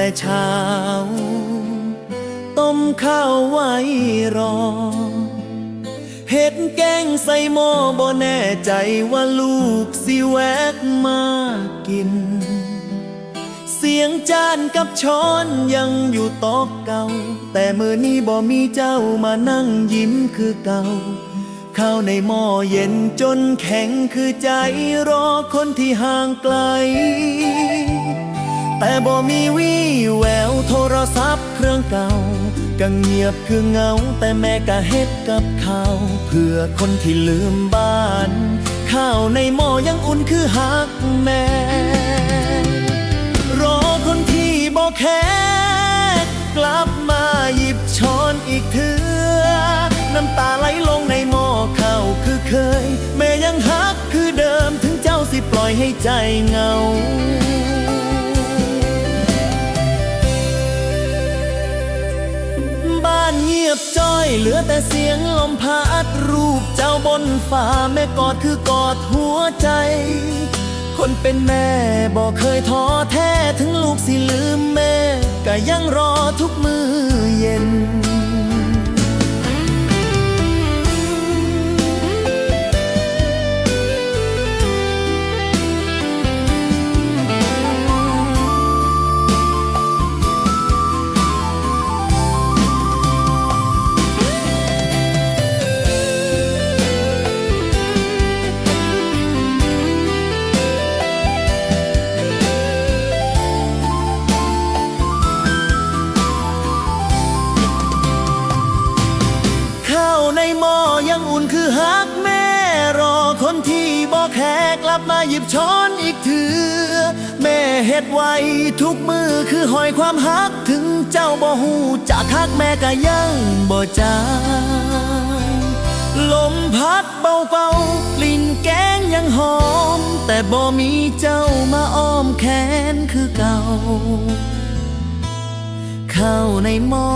แม่ตื่นแต่เช้า ต้มข้าวไว้รอ เห็ดแกงใส่หม้อบ่แน่ใจว่าลูกสิแวกมากิน เสียงจานกับช้อนยังอยู่ต๊ะเก่า แต่มือนี้บ่มีเจ้ามานั่งยิ้มคือเก่าข้าวในหม้อเย็นจนแข็งคือใจรอคนที่ห่างไกล แต่บ่มีวี่แววโทรศัพท์เครื่องเก่าก็เงียบคือเงา แต่แม่ก็เฮ็ดกับข้าว เพื่อคนที่ลืมบ้าน ข้าวในหม้อยังอุ่นคือหักแม่รอคนที่บอกแค่กลับมาหยิบช้อนอีกเถือน้ำตาไหลลงในหม้อข้าวคือเคย แม่ยังฮักคือเดิมถึงเจ้าสิปล่อยให้ใจเงา เหลือแต่เสียงลมพัดรูปเจ้าบนฟ้าแม่กอดคือกอดหัวใจ คนเป็นแม่บอกเคยท้อแท้ถึงลูกสิลืมแม่ก็ยังรอทุก ที่บอกแขกกลับมาหยิบช้อนอีกเถือ แม่เฮ็ดไว้ทุกมือคือหอยความฮักถึงเจ้าบ่หูจากฮักแม่ก็ยังบ่จางลมพัดเบาๆกลิ่นแกงยังหอม แต่บ่มีเจ้ามาอ้อมแขนคือเก่า เข้าในหม้อ